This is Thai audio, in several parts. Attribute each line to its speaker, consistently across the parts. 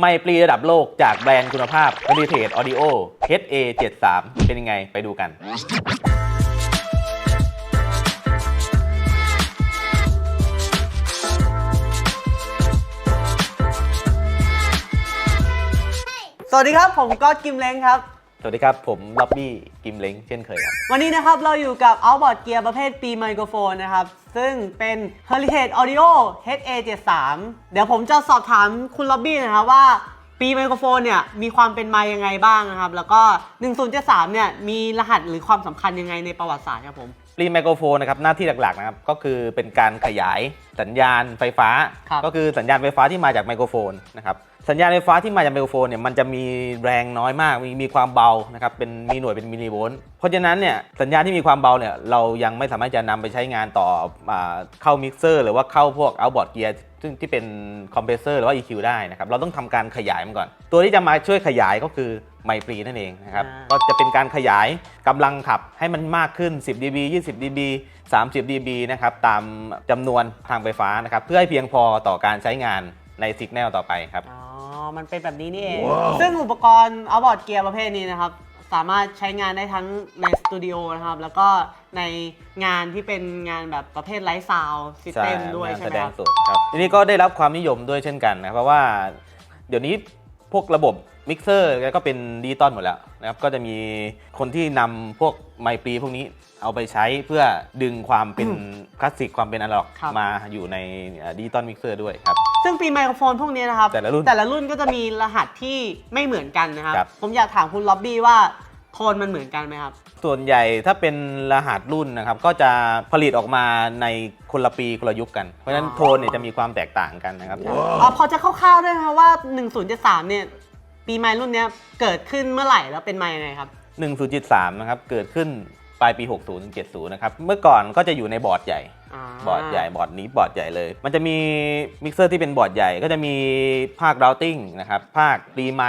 Speaker 1: ไมค์ปรีระดับโลกจากแบรนด์คุณภาพ Heritage Audio HA73 เป็นยังไงไปดูกัน
Speaker 2: สวัสดีครับ ผมก็กิมเล้งครับ
Speaker 1: สวัสดีครับ ผมล็อบบี้กิมเล้งเช่นเคยครับ
Speaker 2: วันนี้นะครับ เราอยู่กับ Outboard Gear ประเภทปีไมโครโฟนนะครับ ซึ่งเป็น Heritage Audio HA73 เดี๋ยวผมจะสอบถามคุณล็อบบี้นะครับว่า ปีไมโครโฟนเนี่ย มีความเป็นมายังไงบ้างนะครับ แล้วก็ 1073 เนี่ย มีรหัสหรือความสำคัญยังไงในประวัติศาสตร์ครับผม
Speaker 1: ปรีไมโครโฟนนะครับหน้าที่หลักๆนะครับก็คือเป็นการขยายสัญญาณไฟฟ้า
Speaker 2: ครับ
Speaker 1: ก็คือสัญญาณไฟฟ้าที่มาจากไมโครโฟนนะครับ สัญญาณไฟฟ้าที่มาจากไมโครโฟนเนี่ยมันจะมีแรงน้อยมาก มีมีความเบานะครับเป็นมีหน่วยเป็นมิลลิโวลต์เพราะฉะนั้นเนี่ยสัญญาณที่มีความเบาเนี่ยเรายังไม่สามารถจะนำไปใช้งานต่ออาเข้ามิกเซอร์หรือว่าเข้าพวกเอาบอร์ดเกียร์ซึ่งที่เป็นคอมเพรสเซอร์หรือว่า EQ ได้นะครับเราต้องทำการขยายมันก่อน ตัวที่จะมาช่วยขยายก็คือไมปรีนั่นเองนะครับ
Speaker 2: อ่า
Speaker 1: ก็จะเป็นการขยายกำลังขับให้มันมากขึ้น 10 dB 20 dB 30 dB นะครับตามจำนวนทางไฟฟ้านะครับเพื่อให้เพียงพอต่อการใช้งานในสิกแนลต่อไปครับ
Speaker 2: อ๋อ มันเป็นแบบนี้นี่เอง ซึ่งอุปกรณ์ Outboard Gear ประเภทนี้นะครับ สามารถใช้งานได้ทั้งในสตูดิโอนะครับ แล้วก็ในงานที่เป็นงานแบบประเภทไลฟ์ซาวด์ซิสเต็มด้วย
Speaker 1: งาน
Speaker 2: ใช่
Speaker 1: แส
Speaker 2: ไหม
Speaker 1: ด
Speaker 2: ค
Speaker 1: ง
Speaker 2: รับ
Speaker 1: สดครับทีนี้ก็ได้รับความนิยมด้วยเช่นกันนะเพราะว่า เดี๋ยวนี้พวกระบบมิกเซอร์ก็เป็นดิจิตอลหมดแล้วนะครับก็จะมีคนที่นำพวกไมปรีพวกนี้เอาไปใช้เพื่อดึงความเป็นคลาสสิกความเป็นอนาล็อก
Speaker 2: ครับ
Speaker 1: มาอยู่ในดิจิตอลมิกเซอร์ด้วยครับ
Speaker 2: ซึ่งปีไมโครโฟนพวกนี้นะครับ
Speaker 1: แต่ละรุ่น
Speaker 2: แต่ละรุ่นก็จะมีรหัสที่ไม่เหมือนกันนะครับ
Speaker 1: ครับ
Speaker 2: ผมอยากถามคุณล็อบบี้ว่าโทนมันเหมือนกันไหมครับ
Speaker 1: ส่วนใหญ่ถ้าเป็นรหัสรุ่นนะครับ ก็จะผลิตออกมาในคนละปีคนละยุคกัน เพราะฉะนั้น
Speaker 2: อ๋อ
Speaker 1: โทนเนี่ยจะมีความแตกต่างกันนะครับ
Speaker 2: อ๋อพอจะคร่าวๆได้ไหมครับว่า 1073 เนี่ย ปีไมรุ่นเนี้ยเกิดขึ้นเมื่อไหร่แล้วเป็นมายังไงครับ
Speaker 1: 1073 นะครับ เกิดขึ้นปลายปี 60ถึง70 นะครับ เมื่อก่อนก็จะอยู่ในบอร์ดใหญ่ บอร์ดใหญ่บอร์ดนี้บอร์ดใหญ่เลย มันจะมีมิกเซอร์ที่เป็นบอร์ดใหญ่ก็จะมีภาค routing นะครับภาครีไม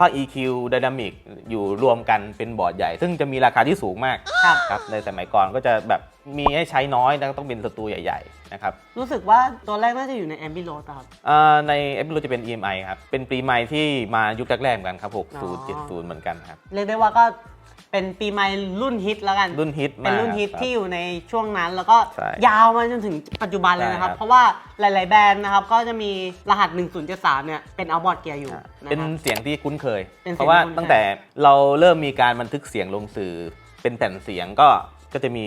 Speaker 1: ภาค EQ Dynamic อยู่รวมกันเป็นบอร์ดใหญ่ ซึ่งจะมีราคาที่สูงมาก
Speaker 2: ครับ
Speaker 1: ครับในสมัยก่อนก็จะแบบมีให้ใช้น้อยแล้วก็ต้องเป็นสตูใหญ่ๆนะครับ
Speaker 2: รู้สึกว่าตัวแรกน่าจะอยู่ในแอมบิโลสครับ
Speaker 1: อ่าในเอพิโลจะเป็น EMI ครับเป็นปรีไมที่มายุคแรกๆเหมือนกันครับ
Speaker 2: อ๋อ
Speaker 1: 60 70 เหมือนกันครับ
Speaker 2: เรียกได้ว่าก็ เป็นปีใหม่รุ่นฮิตแล้วกัน
Speaker 1: รุ่นฮิตมาก
Speaker 2: เป็นรุ่นฮิต
Speaker 1: ครับ
Speaker 2: ที่อยู่ในช่วงนั้น แล้วก็
Speaker 1: ใช่
Speaker 2: ยาวมาจนถึงปัจจุบันเลยนะครับ
Speaker 1: ใช่ครับ
Speaker 2: เพราะว่าหลาย ๆ แบรนด์นะครับ ก็จะมีรหัส 1073 เนี่ย เป็นเอาบอร์ดเกียร์อยู่
Speaker 1: อ่า
Speaker 2: นะ
Speaker 1: เป็น
Speaker 2: ครับ
Speaker 1: เสียงที่คุ้นเคย
Speaker 2: เป็นเสียง
Speaker 1: เพราะว่า
Speaker 2: ที่คุ้นเคย
Speaker 1: ตั้งแต่เราเริ่มมีการบันทึกเสียงลงสื่อเป็นแผ่นเสียงก็ ก็จะมี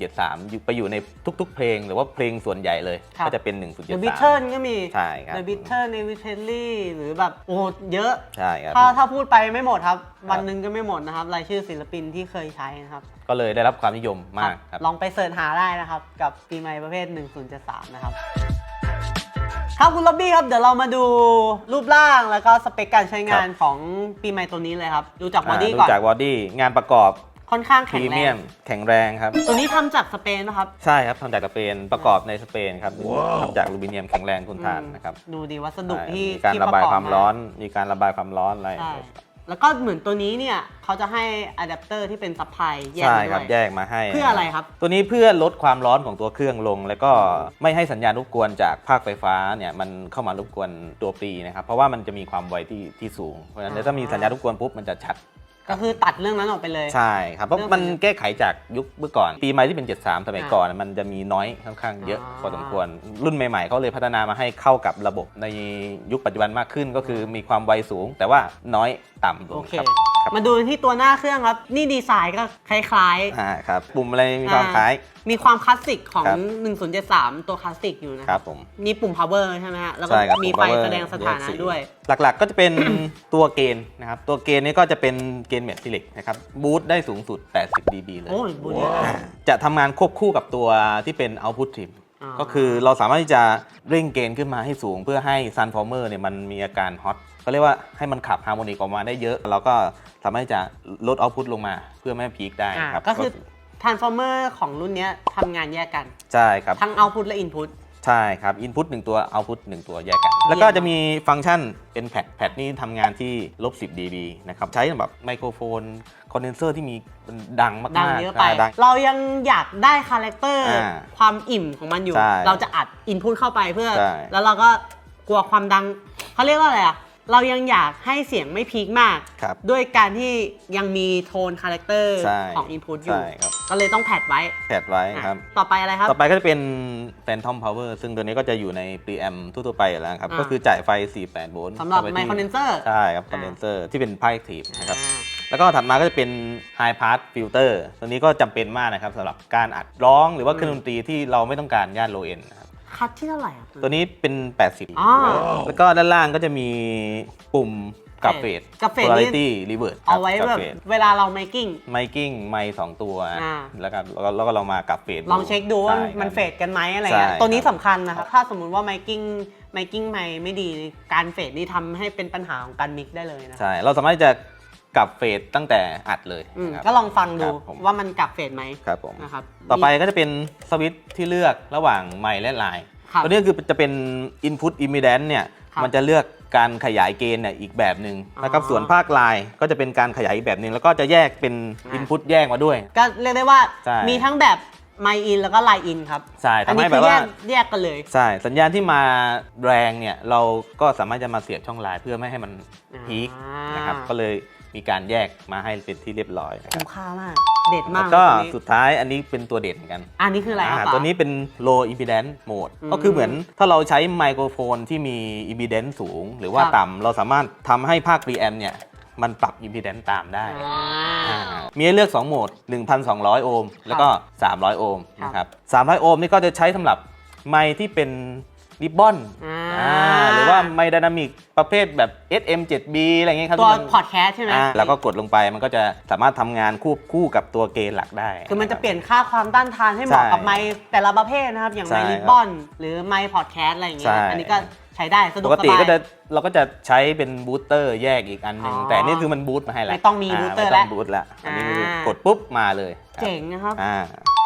Speaker 1: 1073อยู่ไปอยู่ในทุก ๆ เพลงหรือว่าเพลงส่วนใหญ่เลยก็จะเป็น
Speaker 2: The Beatles
Speaker 1: 1073
Speaker 2: ก็มี
Speaker 1: ใช่ครับ
Speaker 2: The Beatles n e v i s l y หรือแบบโอ้เยอะ
Speaker 1: ใช่ครับ
Speaker 2: ถ้าถ้าพูดไปไม่หมดครับ
Speaker 1: ครับ
Speaker 2: วันหนึ่งก็ไม่หมดนะครับ รายชื่อศิลปินที่เคยใช้นะครับ
Speaker 1: ก็เลยได้รับความนิยมมากครับ
Speaker 2: ลองไปเสิร์ชหาได้นะครับ กับปีใหม่ประเภท 1073 นะครับ ครับคุณล็อบบี้ครับ เดี๋ยวเรามาดูรูปร่างแล้วก็สเปคการใช้งานของปีใหม่ตัวนี้เลยครับ ดูจากบอดี้
Speaker 1: ดู
Speaker 2: ก่อน
Speaker 1: จากบอดี้งานประกอบ
Speaker 2: ค่อนข้าง
Speaker 1: พ
Speaker 2: แข็
Speaker 1: รี
Speaker 2: งแร
Speaker 1: เมีย
Speaker 2: ง
Speaker 1: มแข็งแรงครับ
Speaker 2: ตัวนี้ทำจากสเปนนะครับ
Speaker 1: ใช่ครับทำจากสเปนประกอบในสเปนครับทำจากอลูมิเนียมแข็งแรงทนทานนะครับ
Speaker 2: ดูดีวัสดุที่
Speaker 1: มีการ
Speaker 2: ที่
Speaker 1: ระบาย
Speaker 2: ปก
Speaker 1: ความร้อน มีการระบายความร้อนอะไร
Speaker 2: ใช่แล้วก็เหมือนตัวนี้เนี่ยเขาจะให้อะแดปเตอร์ที่เป็นซัพพลายแยก
Speaker 1: ใช่
Speaker 2: มา
Speaker 1: ครับ
Speaker 2: ด้วย
Speaker 1: แยกมาให้
Speaker 2: เพื่ออะไรครับ
Speaker 1: ตัวนี้เพื่อลดความร้อนของตัวเครื่องลง แล้วก็ไม่ให้สัญญาณรบกวนจากภาคไฟฟ้าเนี่ยมันเข้ามารบกวนตัวปรีนะครับเพราะว่ามันจะมีความไวที่ที่สูงเพราะฉะนั้นถ้ามีสัญญาณรบกวนปุ๊บมันจะชัด
Speaker 2: ก็คือตัดเรื่องนั้นออกไปเลย
Speaker 1: ใช่ครับเพราะ
Speaker 2: เรื่อง
Speaker 1: มันแก้ไขจากยุคเมื่อก่อน ปีใหม่ที่เป็น 73 สมัย
Speaker 2: อ่า
Speaker 1: ก่อน มันจะมีน้อยค่อนข้างเยอะ
Speaker 2: อ่า
Speaker 1: พอสมควร รุ่นใหม่ๆเขาเลยพัฒนามาให้เข้ากับระบบในยุคปัจจุบันมากขึ้น ก็คือมีความไวสูง แต่ว่าน้อยต่ำล
Speaker 2: โองเค
Speaker 1: ครับ ครับ
Speaker 2: มาดูที่ตัวหน้าเครื่องครับ นี่ดีไซน์ก็คล้าย
Speaker 1: อ่าครับปุ่มอะไรมีความ
Speaker 2: อ่า
Speaker 1: คล้าย
Speaker 2: ๆ มีความคลาสสิกของ
Speaker 1: ครับ
Speaker 2: 1073 ตัวคลาสสิกอยู่นะ
Speaker 1: ค
Speaker 2: ค
Speaker 1: รั
Speaker 2: รั
Speaker 1: บบผม
Speaker 2: มีปุ่ม power ใช่ไหมฮะ แล้วก็
Speaker 1: ใช่ครับ
Speaker 2: มี
Speaker 1: ปุ่
Speaker 2: ไฟ
Speaker 1: power
Speaker 2: แสดงสถานะ
Speaker 1: แกสี
Speaker 2: ด้วย
Speaker 1: หลักๆ ก็จะเป็น ตัวเกณฑ์นะครับ ตัวเกณฑ์นี้ก็จะเป็นเกณฑ์แมทซิลิกนะครับ บูตได้สูงสุด 80 dB เลย
Speaker 2: โอ้ยบุญเยอะนะ
Speaker 1: จะทำงานควบคู่กับตัวที่เป็น output trim
Speaker 2: อ่า
Speaker 1: ก็คือเราสามารถที่จะเร่งเกณฑ์ขึ้นมาให้สูง เพื่อให้ transformer เนี่ยมันมีอาการฮอตก็เรียกว่าให้มันขับฮาร์โมนิกออกมาได้เยอะเราก็สามารถที่จะลด output ลงมาเพื่อไม่ให้พีคได้
Speaker 2: อ่า
Speaker 1: ครับ
Speaker 2: ก็คือ transformer ของรุ่นเนี้ยทำงานแยกกัน
Speaker 1: ใช่ครับ
Speaker 2: ทั้ง output และ input
Speaker 1: ใช่ครับ input 1 ตัว output 1 ตัวแยกกัน แล้วก็จะมีฟังก์ชันเป็นแพดแพดนี่ทำงานที่ลบ10 dB นะครับ ใช้แบบไมโครโฟน คอนเดนเซอร์ที่มีมันดังมากๆ
Speaker 2: ดังเยอะไปา
Speaker 1: ดัง
Speaker 2: เรายังอยากได้คาแรคเตอร์
Speaker 1: อ่า
Speaker 2: ความอิ่มของมันอยู่
Speaker 1: ใช่
Speaker 2: เราจะอัด input เข้าไปเพื่อ
Speaker 1: ใช่
Speaker 2: แล้วเราก็กลัวความดังเขาเรียกว่าอะไรอะ เรายังอยากให้เสียงไม่พีคมาก
Speaker 1: ครับ
Speaker 2: ด้วยการที่ยังมีโทนคาแรคเตอร์
Speaker 1: ใช่
Speaker 2: ของ Input อยู่
Speaker 1: ใช่ครับ
Speaker 2: ก็เลยต้องแพดไว้
Speaker 1: แพดไว้ครับ
Speaker 2: อะต่อไปอะไรครับ
Speaker 1: ต่อไปก็จะเป็น Phantom Power ซึ่งตัวนี้ก็จะอยู่ใน preamp ทั่วๆไปอยู่แล้วครับ
Speaker 2: อ่า
Speaker 1: ก็คือจ่ายไฟ 48 โวลต์
Speaker 2: สำหรับ
Speaker 1: เข้า
Speaker 2: ไม
Speaker 1: ไป
Speaker 2: โคร
Speaker 1: ที่
Speaker 2: เดนเซอร์
Speaker 1: ใช่ครับ condenser ที่เป็น p i active นะครับ แล้วก็ถัดมาก็จะเป็น High Pass Filter ตัวนี้ก็จำเป็นมากนะครับสำหรับการอัดร้องหรือว่าเครื่องดนตรีที่เราไม่ต้องการย่าน low end นะ คั
Speaker 2: ดที่เท่าไหร่
Speaker 1: ตัวนี้เป็น 80
Speaker 2: อ๋อ
Speaker 1: แล้วก็ด้านล่างก็จะมีปุ่มกับเฟด
Speaker 2: กับเฟดนี่
Speaker 1: polarity reverse
Speaker 2: เอาไว้แบบเวลาเรา making
Speaker 1: ไมกิ้งไมสองตัว
Speaker 2: อ่า
Speaker 1: แล้วก็แล้วก็แล้วก็เรามากับเฟด
Speaker 2: ลองเช็คดูว่า
Speaker 1: ใช่
Speaker 2: มัน
Speaker 1: ครับ
Speaker 2: เฟดกันไหมอะไรเงี้ย
Speaker 1: ใช่
Speaker 2: ตัวนี้สำคัญนะครับ ถ้าสมมุติว่า making making ไมไม่ดี การเฟดนี่ทำให้เป็นปัญหาของการมิกได้เลยนะ
Speaker 1: ใช่ เราสามารถจะ กลับเฟดตั้งแต่อัดเลย
Speaker 2: อืม
Speaker 1: นะครับ
Speaker 2: ก็ลองฟังดู
Speaker 1: ครับผม
Speaker 2: ว่ามันกลับเฟดไหม
Speaker 1: ครับผม
Speaker 2: นะครับ
Speaker 1: ต่อไปก็จะเป็นสวิตช์ที่เลือกระหว่างไมค์และไลน์
Speaker 2: ครับ
Speaker 1: ตัวนี้คือจะเป็น Input Impedance เนี่ย
Speaker 2: ครับ
Speaker 1: มันจะเลือกการขยายเกณฑ์เนี่ยอีกแบบหนึ่ง
Speaker 2: อ๋อ
Speaker 1: นะครับ ส่วนภาคไลน์ก็จะเป็นการขยายอีกแบบหนึ่งแล้วก็จะแยกเป็น
Speaker 2: อ่า
Speaker 1: Input แยกมาด้วย
Speaker 2: ก็เรียกได้ว่า
Speaker 1: ใช่
Speaker 2: มีทั้งแบบไมอินแล้วก็ไลอินครับ
Speaker 1: ใช่
Speaker 2: อัน
Speaker 1: ทำ
Speaker 2: นี้
Speaker 1: ให้
Speaker 2: คื
Speaker 1: แบบ
Speaker 2: อแย
Speaker 1: ว่า
Speaker 2: กแยกกันเลย
Speaker 1: ใช่สัญญาณที่มาแรงเนี่ย เราก็สามารถจะมาเสียบช่องไลน์เพื่อไม่ให้มันพีค
Speaker 2: อ่าน
Speaker 1: นะครับก็เลย มีการแยกมาให้เป็นที่เรียบร้อยนะค
Speaker 2: คุ้
Speaker 1: รับ
Speaker 2: มค่ามาก เด็ดมา
Speaker 1: แล้
Speaker 2: ก
Speaker 1: วก็
Speaker 2: ตัวนี้
Speaker 1: สุดท้ายอันนี้เป็นตัวเด่นเหมือนกัน
Speaker 2: อันนี้คืออะไรครับ
Speaker 1: อ่า
Speaker 2: ป๋า
Speaker 1: ตัวนี้เป็น low impedance mode
Speaker 2: อืม
Speaker 1: ก็คือเหมือนถ้าเราใช้ไมโครโฟนที่มี impedance สูง หรือว่า
Speaker 2: ครับ
Speaker 1: ต่ำเราสามารถทำให้ภาค preamp เนี่ย มันปรับ impedance ตามได้
Speaker 2: อ่า
Speaker 1: อ่ามีให้เลือก 2 โหมด 1,200 โอห์มแล้วก็ 300 โอห์ม
Speaker 2: ครับ
Speaker 1: นะครับ300 โอห์มนี่ก็จะใช้สำหรับไมค์ที่เป็นริบบอน
Speaker 2: อ่า
Speaker 1: อ่าหรือว่าไมค์ไดนามิกประเภทแบบ SM7B อะไรเงี้ยครับ
Speaker 2: ตัว
Speaker 1: ที่มัน
Speaker 2: พอดแคสต์ใช่ไหม
Speaker 1: อ่าแล้วก็กดลงไปมันก็จะสามารถทำงานคู่คู่กับตัวเกณฑ์หลักได้
Speaker 2: คือมันจะเปลี่ยนค่าความต้านทานให้เหมาะ
Speaker 1: ใช่
Speaker 2: กับไมค์แต่ละประเภทนะครับ อย่างไม
Speaker 1: ใช่
Speaker 2: ค์
Speaker 1: ครับ
Speaker 2: ริบบอน หรือไมค์พอดแคสต์อะไรอย่างเงี้
Speaker 1: ใช่
Speaker 2: ยอันนี้ก็ใช้ได้สะดว
Speaker 1: ป
Speaker 2: ก
Speaker 1: ก
Speaker 2: ส
Speaker 1: ติ
Speaker 2: บาย
Speaker 1: ก็จะเราก็จะใช้เป็นบูสเตอร์แยกอีกอันหนึ่ง
Speaker 2: อ๋อ
Speaker 1: แต่นี่คือมันบูสต์มาให้แล้ว
Speaker 2: ไม่ต้องมีบูสเตอร์
Speaker 1: ไม่ต้องบูสต์แล้วอันนี้คือ
Speaker 2: อ่าก
Speaker 1: ดปุ๊บมาเลยครับ
Speaker 2: เจ๋งนะครับ
Speaker 1: อ่า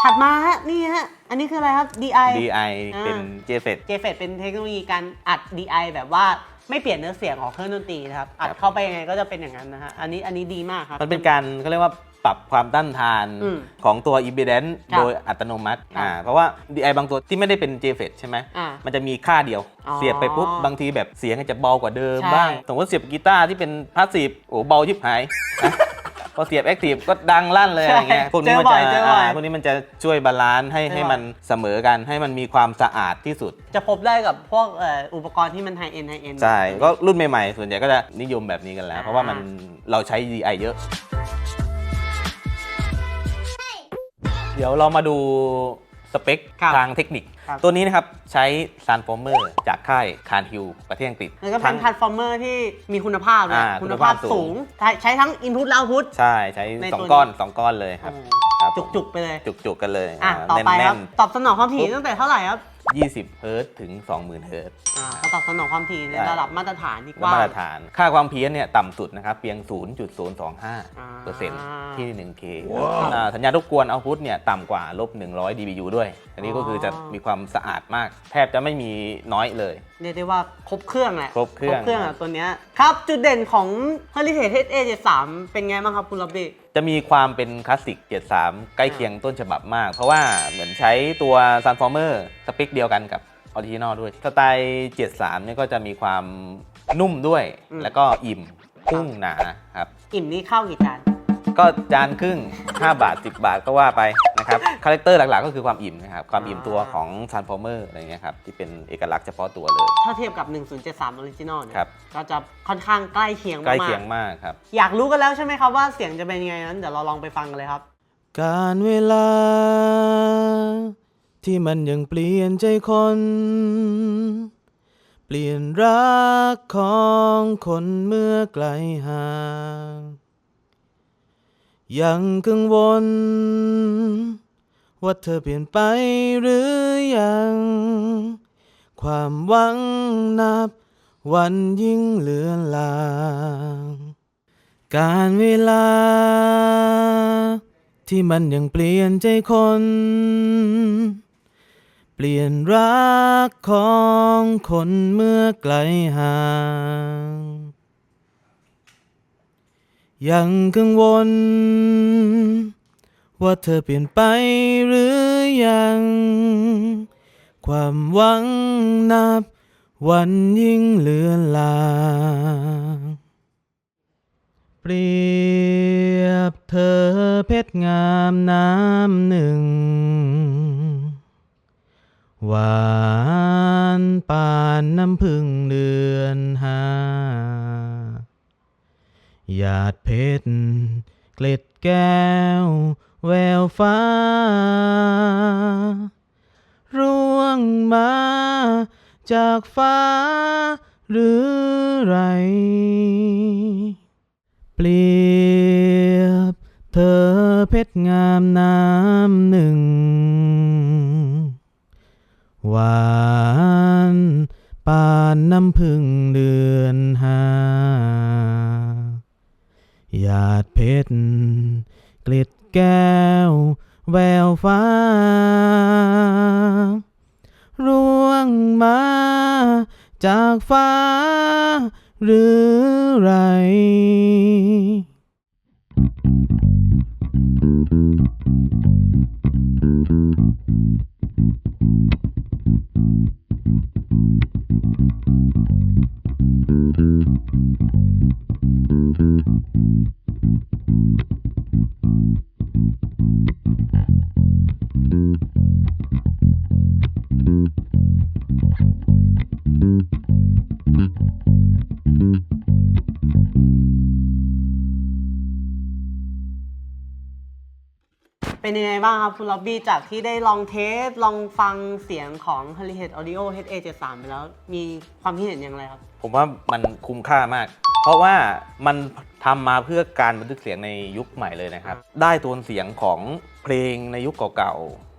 Speaker 2: ถัดมาฮะนี่ฮะอันนี้คืออะไรครับ DI
Speaker 1: DI
Speaker 2: อ่า
Speaker 1: เป็น JFET
Speaker 2: j f e t เป็นเทคโนโลยีการอัด DI แบบว่าไม่เปลี่ยนเนื้อเสียงของเครื่องดนตรีนะครับ อัด
Speaker 1: ครับ
Speaker 2: เข้าไปยังไงก็จะเป็นอย่างนั้นนะฮะอันนี้อันนี้ดีมากครับ
Speaker 1: มันเป็นการเขาเรียกว่าปรับความต้านทาน
Speaker 2: อืม
Speaker 1: ของตัว impedance
Speaker 2: ครับ
Speaker 1: โดยอัตโนมัติ
Speaker 2: ครับ
Speaker 1: อ่าเพราะว่า DI บางตัวที่ไม่ได้เป็น JFET ใช่ไหม
Speaker 2: อ่า
Speaker 1: มันจะมีค่าเดียว
Speaker 2: อ๋อ
Speaker 1: เสียบไปปุ๊บบางทีแบบเสียงอาจจะเบากว่าเดิม
Speaker 2: ใช่
Speaker 1: บ้างสมมติเสียบกีตาร์ที่เป็นพาสซีฟโอ้เบาชิบหายนะ พอเสียบแอคทีฟก็ดังลั่นเลยอะไรเงี้ยพวกนี้มัน
Speaker 2: เจอบ่
Speaker 1: จะ
Speaker 2: อยเจอบ่อย
Speaker 1: อ่าพวกนี้มันจะช่วยบาลานซ์ให้
Speaker 2: เจอบ่อย
Speaker 1: ให้มันเสมอกันให้มันมีความสะอาดที่สุด
Speaker 2: จะพบได้กับพวกเอ่ออุปกรณ์ที่มันไฮเอ็นไฮเอ็น
Speaker 1: ใช่ ก็รุ่นใหม่ๆ ส่วนใหญ่ก็จะนิยมแบบนี้กันแล้ว
Speaker 2: อ่า
Speaker 1: เพราะว่ามันเราใช้ DI เยอะ เดี๋ยวเรามาดู สเปค
Speaker 2: ครับ
Speaker 1: ทางเทคนิค
Speaker 2: ครับ
Speaker 1: ตัวนี้นะครับใช้ Transformer จากค่ายคานฮิวประเทศอังกฤษ
Speaker 2: แล้วก็เป็
Speaker 1: ทั้
Speaker 2: น
Speaker 1: ง
Speaker 2: พ a ตฟอร์เมอร์ที่มีคุณภาพนะ
Speaker 1: อ่า
Speaker 2: คุณ
Speaker 1: คุณ
Speaker 2: ภา
Speaker 1: ภา
Speaker 2: พ
Speaker 1: พสู
Speaker 2: สู
Speaker 1: ง
Speaker 2: งใช้ใช้ทั้ง Input และ Output
Speaker 1: ใช่ใช้
Speaker 2: ใน
Speaker 1: สอง
Speaker 2: ตัว
Speaker 1: ก้อน
Speaker 2: นี้
Speaker 1: สองก้อนเลยครับ
Speaker 2: โอ้โห
Speaker 1: ครับผม
Speaker 2: จุกๆ ไปเลย
Speaker 1: จุกๆกันเลย
Speaker 2: อะ
Speaker 1: อ่า
Speaker 2: ต่อไปครับ
Speaker 1: แน่น
Speaker 2: ตอบสนองความถี่ตั้งแต่เท่าไหร่ครับ
Speaker 1: ๆ 20เฮิร์ตซ์ถึง 20,000เฮิร์ตซ์
Speaker 2: อ่าก็ตอบสนองความถี่ใน
Speaker 1: ใช่
Speaker 2: ระดับมาตรฐานที่ก
Speaker 1: และ
Speaker 2: ว้าง
Speaker 1: มาตรฐาน ค่าความเพี้ยนเนี่ยต่ำสุดนะครับเพียง 0.025เปอร์เซ็นต์ที่ 1K อ่าสัญญาณรบกวนเอาพุทเนี่ยต่ำกว่าลบ100 dBu ด้วย อันนี้ก็คือจะมีความสะอาดมาก แทบจะไม่มีน้อยเลย
Speaker 2: เรียกได้ว่าครบเครื่องแหละ
Speaker 1: ครบเครื่อง
Speaker 2: เครื่องอะตัวเนี้ยครับ จุดเด่นของ Heritage HA73 เป็นไงบ้างครับคุณล็อบบี้
Speaker 1: จะมีความเป็นคลาสสิก73ใกล้เคียงต้นฉบับมาก เพราะว่าเหมือนใช้ตัว Transformer สเปคเดียวกันกับออริจินอลด้วย สไตล์73เนี่ยก็จะมีความนุ่มด้วย
Speaker 2: อืม
Speaker 1: แล้วก็อิ่มพุ่งหนาครับ
Speaker 2: อิ่มนี่เข้ากี่จาน
Speaker 1: ก็จานครึ่ง 5 บาท 10 บาทก็ว่าไป นะครับคาแรคเตอร์หลักๆ ก็คือความอิ่มนะครับความอิ่มตัวของ Transformer อะไรเงี้ยครับที่เป็นเอกลักษณ์เฉพาะตัวเลย
Speaker 2: ถ้าเทียบกับ 1073 Original เนี่ย
Speaker 1: ครับ
Speaker 2: ก็จะค่อนข้างใกล้เคียง
Speaker 1: ใกล้
Speaker 2: มาก
Speaker 1: เคียงมากครับ
Speaker 2: ๆอยากรู้กันแล้วใช่ไหมครับว่าเสียงจะเป็นยังไงนั้นเดี๋ยวเราลองไปฟังกันเลยครับ
Speaker 1: การเวลา ที่มันยังเปลี่ยนใจคน เปลี่ยนรักของคนเมื่อไกลห่าง ยังกังวล ว่าเธอเปลี่ยนไปหรือยัง ความหวังนับ วันยิ่งเหลือนลาง การเวลา ที่มันยังเปลี่ยนใจคน เปลี่ยนรักของคนเมื่อไกลห่าง ยังกังวล ว่าเธอเปลี่ยนไปหรือยัง ความหวังนับ วันยิ่งเลือนลางเปรียบเธอเพชรงามน้ำหนึ่ง หวานปานน้ำพึ่งเดือนห้า หยาดเพชรเกล็ดแก้ว แววฟ้า ร่วงมา จากฟ้า หรือไร เปรียบ เธอเพชรงามน้ำหนึ่ง หวาน ปานน้ำพึ่งเดือนหาาดเพชรกล็ดแก้ว แววฟ้า ร่วงมา จากฟ้า หรือไร
Speaker 2: เป็ บ้างครับคุณล็อบบี้จากที่ได้ลองเทส ลองฟังเสียงของ Heritage Audio HA73 ไปแล้ว มีความคิดเห็นอย่างไรครับ
Speaker 1: ผมว่ามันคุ้มค่ามาก เพราะว่ามันทำมาเพื่อการบันทึกเสียงในยุคใหม่เลยนะครับ ได้โทนเสียงของเพลงในยุคเก่า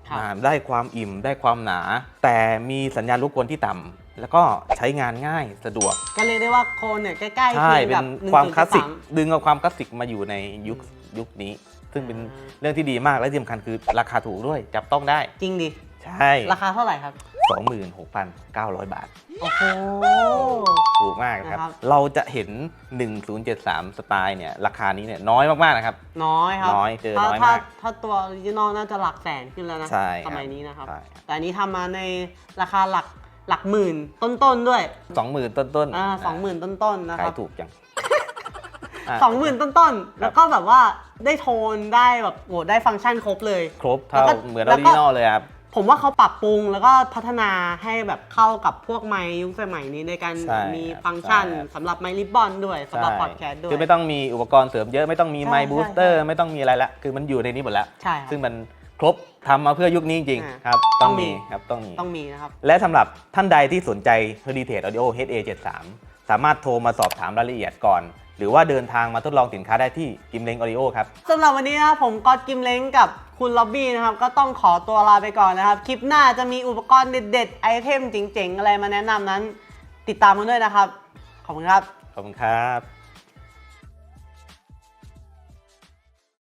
Speaker 2: ครับ
Speaker 1: ๆอ่าได้ความอิ่มได้ความหนา แต่มีสัญญาณรบกวนที่ต่ำแล้วก็ใช้งานง่ายสะดวก
Speaker 2: ก็เรียกได้ว่าโคนเนี่ยใกล้ๆ
Speaker 1: ใช่
Speaker 2: เคียง
Speaker 1: เป็
Speaker 2: กับ
Speaker 1: นความคลาสสิก
Speaker 2: 1.3
Speaker 1: ดึงเอาความคลาสสิกมาอยู่ในยุคยุคนี้ ซึ่งเป็น
Speaker 2: อ่า
Speaker 1: เรื่องที่ดีมากและที่สำคัญคือราคาถูกด้วย จับต้องได้
Speaker 2: จริงดิ
Speaker 1: ใช่
Speaker 2: ราคาเท่าไหร่ครับ
Speaker 1: 26,900 บาท
Speaker 2: โอ้โห
Speaker 1: ถูกมากนะครับ
Speaker 2: นะครับ
Speaker 1: เราจะเห็น 1073 สไตล์เนี่ยราคานี้เนี่ยน้อยมากๆนะครับ
Speaker 2: น้อยครับ
Speaker 1: น้อยเจอ
Speaker 2: ถ้า
Speaker 1: น้อย
Speaker 2: ถ้ามา
Speaker 1: ก
Speaker 2: ถ้าตัวออริจินอลน่าจะหลักแสนขึ้นแล้วนะ
Speaker 1: ใช่ครับ
Speaker 2: สมัยนี้นะครับ
Speaker 1: ใช่ครับ
Speaker 2: แต่อันนี้ทำมาในราคาหลักหลักหมื่นต้นๆด้วย
Speaker 1: 20,000 ต้นๆ
Speaker 2: อ่าสองหมื่นต้นๆนะค
Speaker 1: ขา
Speaker 2: รั
Speaker 1: ย
Speaker 2: บ
Speaker 1: ถูกจัง อะ
Speaker 2: สองหมื่นต้นๆ แล้วก็แบบว่าได้โทนได้แบบโหได้ฟังก์ชันครบเลย
Speaker 1: ครบเท่า
Speaker 2: แล้วก็
Speaker 1: เหมือนอ
Speaker 2: แล้
Speaker 1: อ
Speaker 2: ว
Speaker 1: ริ
Speaker 2: ก็
Speaker 1: จินอลเลยครับ
Speaker 2: ผมว่าเขาปรับปรุงแล้วก็พัฒนาให้แบบเข้ากับพวกไมค์ยุคสมัยนี้ในการ
Speaker 1: ใช่
Speaker 2: มี
Speaker 1: ครับ
Speaker 2: ฟังก์ชัน
Speaker 1: ใช่ครับ
Speaker 2: สำหรับไมค์ริบบอนด้วยสำหรับ
Speaker 1: ใช่
Speaker 2: พอดแคสต์ด้วย
Speaker 1: คือไม่ต้องมีอุปกรณ์เสริมเยอะไม่ต้องมี
Speaker 2: ใช่
Speaker 1: ไมค์บูสเตอร์
Speaker 2: ใช่
Speaker 1: ไม่ต้องมีอะไรละ คือมันอยู่ในนี้หมดแล้ว
Speaker 2: ใช่ครับ
Speaker 1: ซึ่งมันครบทำมาเพื่อยุคนี้จริง
Speaker 2: อ่า
Speaker 1: ๆครับ
Speaker 2: ต้
Speaker 1: ต้
Speaker 2: อ
Speaker 1: องง
Speaker 2: มี
Speaker 1: มีครับต้องมี
Speaker 2: ต้องมีนะครับ
Speaker 1: และสำหรับท่านใดที่สนใจ Heritage Audio HA73 สามารถโทรมาสอบถามรายละเอียดก่อน หรือว่าเดินทางมาทดลองสินค้าได้ที่กิมเล้งออดิโอครับ
Speaker 2: สำหรับวันนี้นะครับผมก๊อตกิมเล้งกับคุณล็อบบี้นะครับ ก็ต้องขอตัวลาไปก่อนนะครับ คลิปหน้าจะมีอุปกรณ์เด็ดๆ ไอเทมเจ๋งๆ อะไรมาแนะนำนั้น ติดตามกันด้วยนะครับ ขอบคุณครับ
Speaker 1: ขอบคุณครับ